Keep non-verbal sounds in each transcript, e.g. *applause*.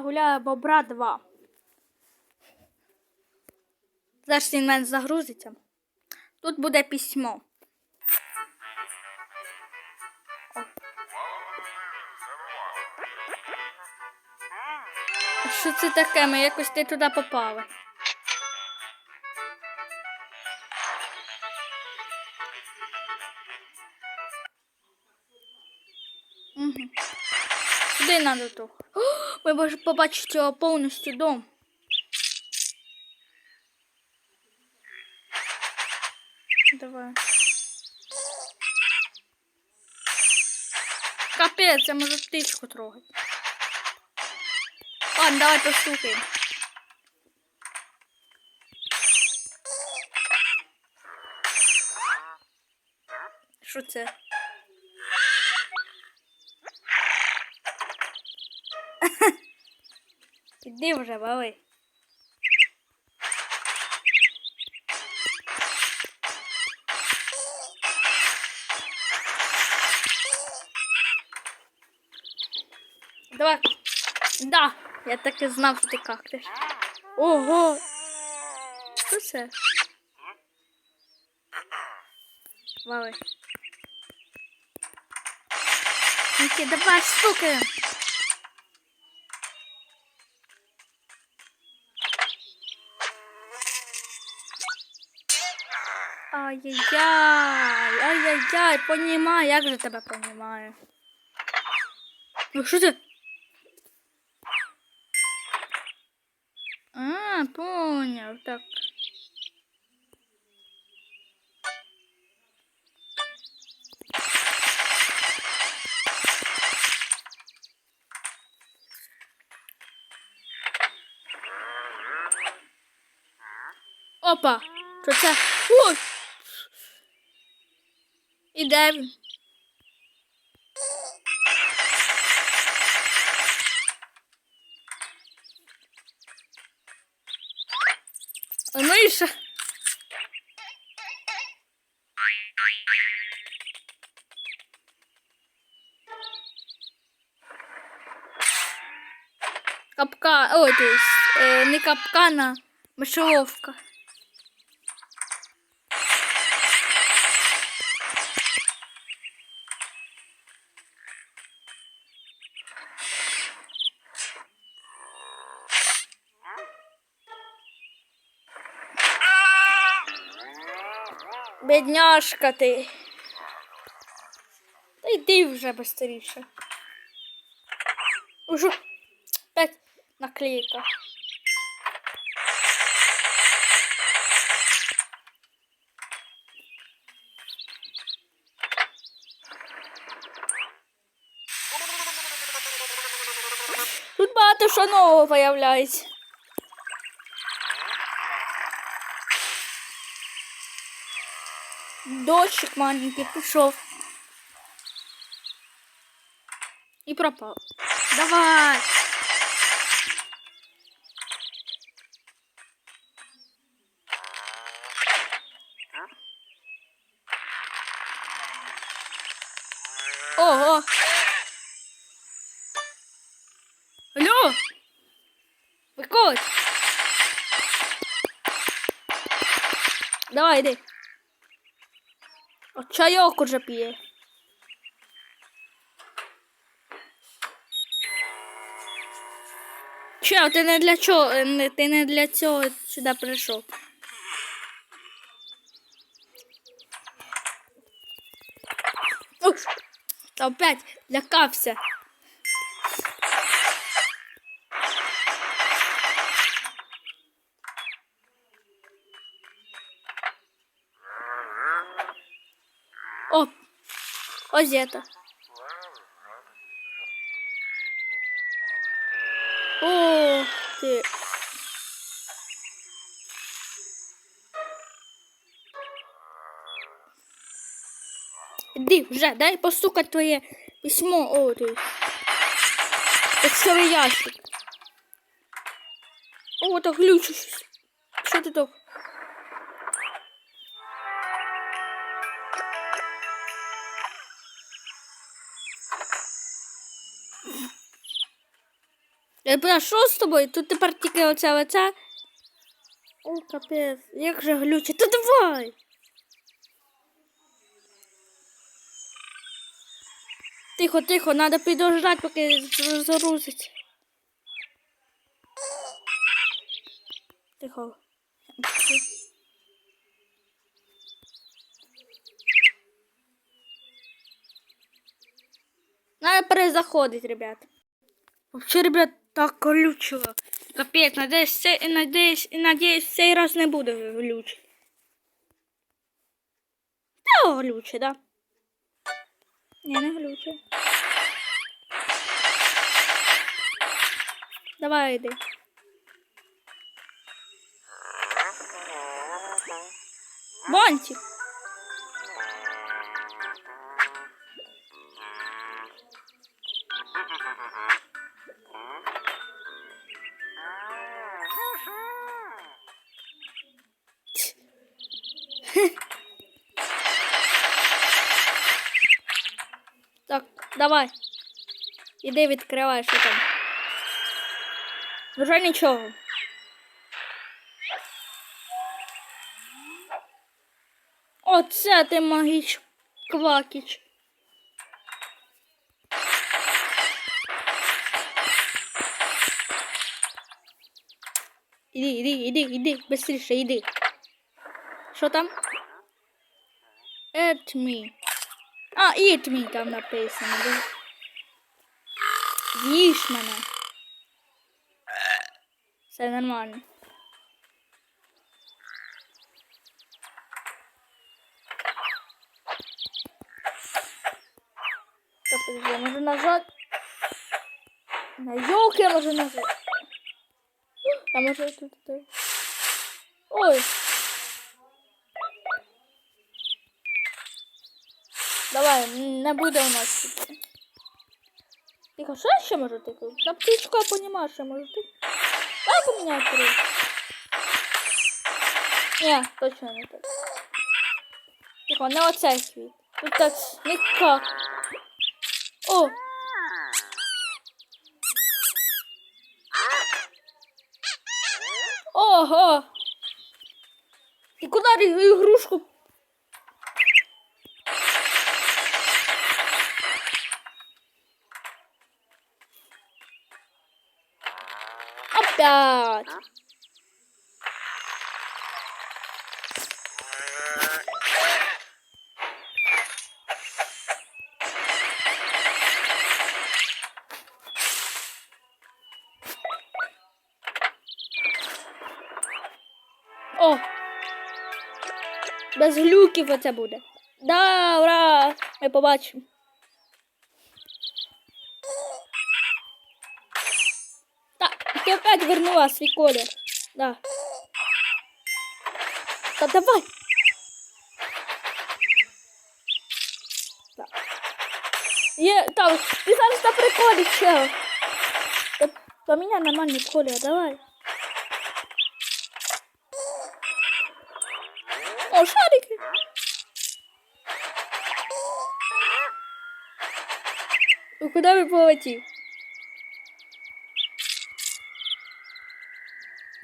гуляє бобра 2. Зараз він мене загрузиться. Тут буде письмо. Що це таке? Ми якось ти туди попали. Куди надо то? *gasps* Ми можемо побачити повністю дом. Давай. Капець, я можу птичку трогати. Ладно, давай постукаємо. Що це? Іди вже, бали. Давай. Да, я так і знав, що ти кактиш. Ого. Що це? Вали. Ники, давай, стукаємо. Ай-яй-яй, ай-яй-яй, понімаю, як же тебе понімаю. Ну що це? А, поняв, так. Опа! Що це? Ой! І де? А Миша. Капка, ой, то есть, е, не капкана, мишеловка. Бідняшка ти. Та йди вже быстріше. Уже п'ять наклейка. Тут багато що нового появляється. Дощик маленький пішов. І пропав. Давай. Ого. Алло. Виходь. Давай, йди. От чайок уже п'є. Че, ти не для чого, е, ти не для цього сюди прийшов. Ух, та опять лякався. О, ось это. О, ти. Іди вже, дай постукати твоє письмо. О, ти. Почтовий ящик. О, так щось. Що ти так? Я питаю, що з тобою? Тут тепер тільки оце оце. О, капець, як же глючить. Та давай! Тихо, тихо, треба підождати, поки з- загрузиться. Тихо. Надо перезаходить, ребят. Вообще, ребят, так глючило. Капець, надеюсь, це, надеюсь, надеюсь, цей раз не буде глючить. Та глюче, да? Ні, не глюче. Давай йди. Бонтик. Давай. Іди відкривай, що там. Вже нічого. Оце ти магіч квакіч. Іди, іди, іди, іди, быстріше, іди. Що там? Eat me. А, eat me там написано. З'їж мене. Все нормально. Так, подожди, я можу нажать. На елке я можу нажать. Можу тут. тут. Ой. Давай, не буде у нас тут. Тихо, що ще можу тикати? На птичку я понімаю, що я можу. Давай поміняю куру. Ні, точно не так. Тихо, не оцей світ. Тут так никак. О! Ого! Ти куди ігрушку? Опять! О! Без глюків оце буде. Да, ура! Ми побачимо. Ти опять вернула свій колір. Да. Та давай. Є, там, ти зараз на приколі, чел. Та Поміняй нормальний колір, давай. О, шарики. Ну, куда вы полетів?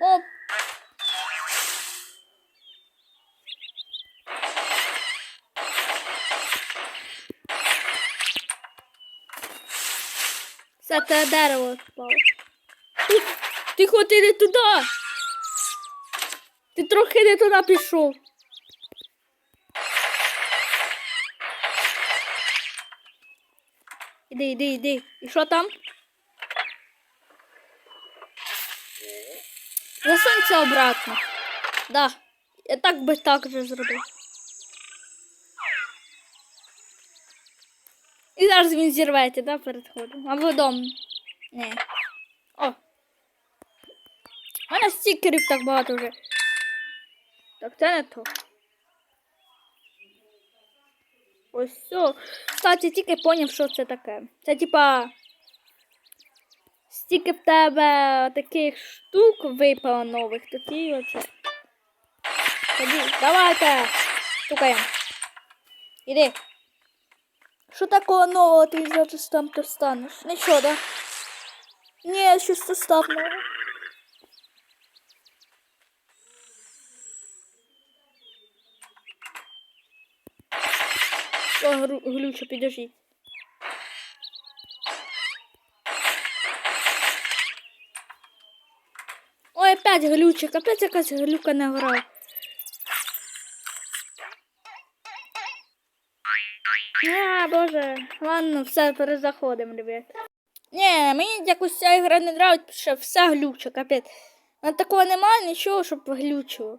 Оп. Все, те дерево впало. Ти, тихо, ти не туди. Ти трохи не туди пішов. Іди, іди, іди. І що там? Засунься обратно. Да. Я так би так же зробив. І зараз він зірветься, да, перед ходом. Або дом. Ні. О. У мене стікерів так багато вже. Так, це не то. Ось все. Кстати, тільки поняв, що це таке. Це типа. Стільки в тебе таких штук випало нових, такі оце. Тоді, давайте. Стукаємо. Іди. Що такого нового ти зараз там достанеш? Нічого, да? Ні, щось составного. О, гру- глюча, підожди. Опять глючик, опять якась глюка не гра. А, боже. Ладно, все, перезаходимо, ребят. Ні, мені якось ця ігра не нравиться, що все глюче, капець. На такого немає нічого, щоб глючило.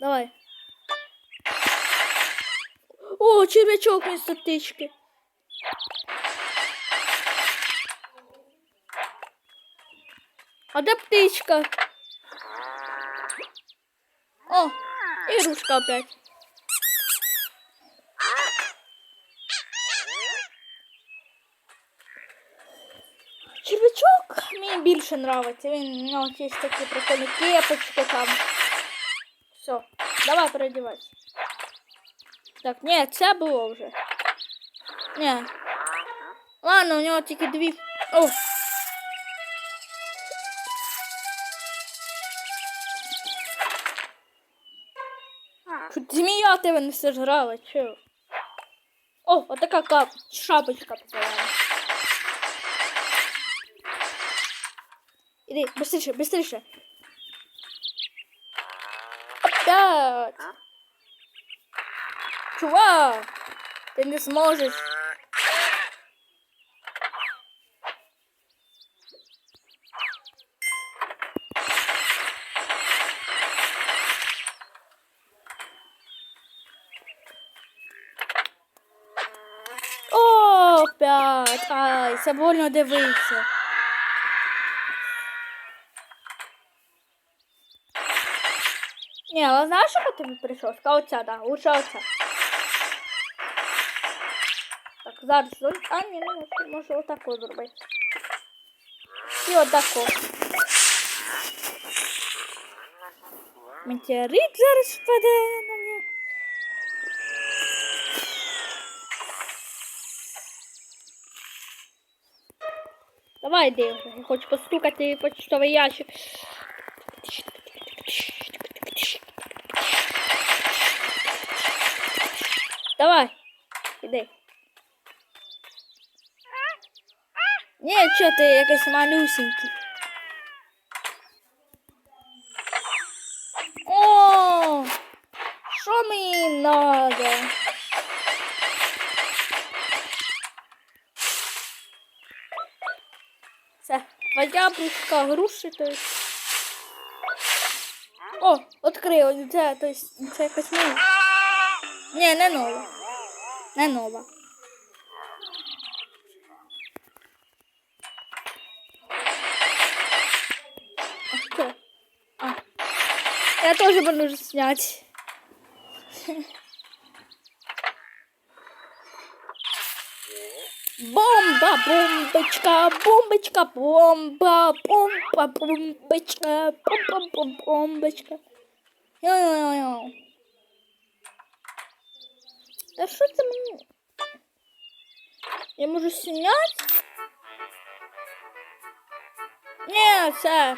Давай. О, червячок вместо птички. А де птичка? О, ігрушка опять. Червячок мені більше нравиться. Він у нього є такі прикольні кепочки там. Все, давай переодівайся. Так, ні, це було вже. Ні. Ладно, у нього тільки дві. О! Чуть змія тебе не сожрала, чо? О, отака кап... шапочка попала. Іди, быстріше, быстріше. Опять. Чувак, ти не зможеш. Це больно дивитися. Ні, але знаєш, що тобі прийшов? Оця, да, лучше оця. Так, зараз. зон- А, ні, не можу, можу отаку зробити. І отаку. Метеорит зараз впаде на мене. Давай, вже. Хочу постукати почтовий ящик. Давай, іди. Ні, що ти якийсь малюсенький. О, що мені надо? Це яблучка, груші, то есть. О, відкрив, це, то есть, це якась нова. Ні, не нова. Не нова. А? А. Я тоже буду снять. Бомба, бомбочка, бомбочка, бомба, бомба, бомбочка, бомба, бомба, бомбочка. Йо-йо-йо. Та що це мені? Я можу зняти? Ні, це.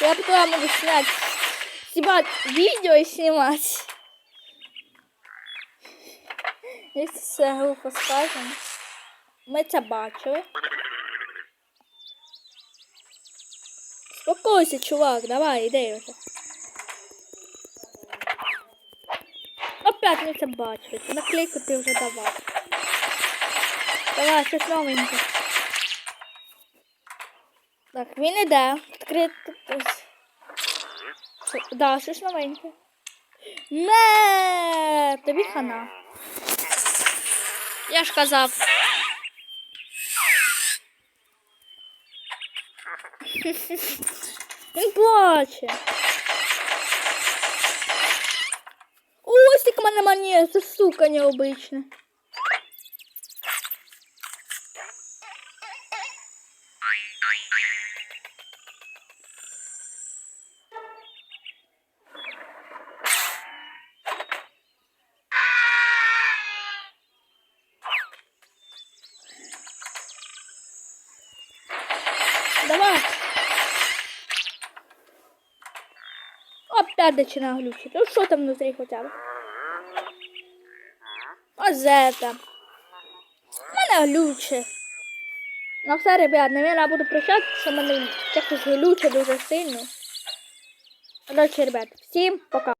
Я потом могу снять, снимать видео снимать. Якщо це глупо сказано. Ми це бачили. Спокойся, чувак, давай, іди вже. Опять ми це бачили. Наклейку ти вже давав. Давай, щось новеньке. Так, він іде. Відкрити. Да, щось новеньке. Не, тобі хана. Я ж казав. *laughs* Він плаче. Ось так мене мені, це сука необична. Опять начинаю глючить. Ну что там внутри хотя бы? Ось это. У мене глюче. Ну все, ребят, наверное, я буду прощатися, що мене якось глюче дуже сильно. Короче, ребят, всім пока.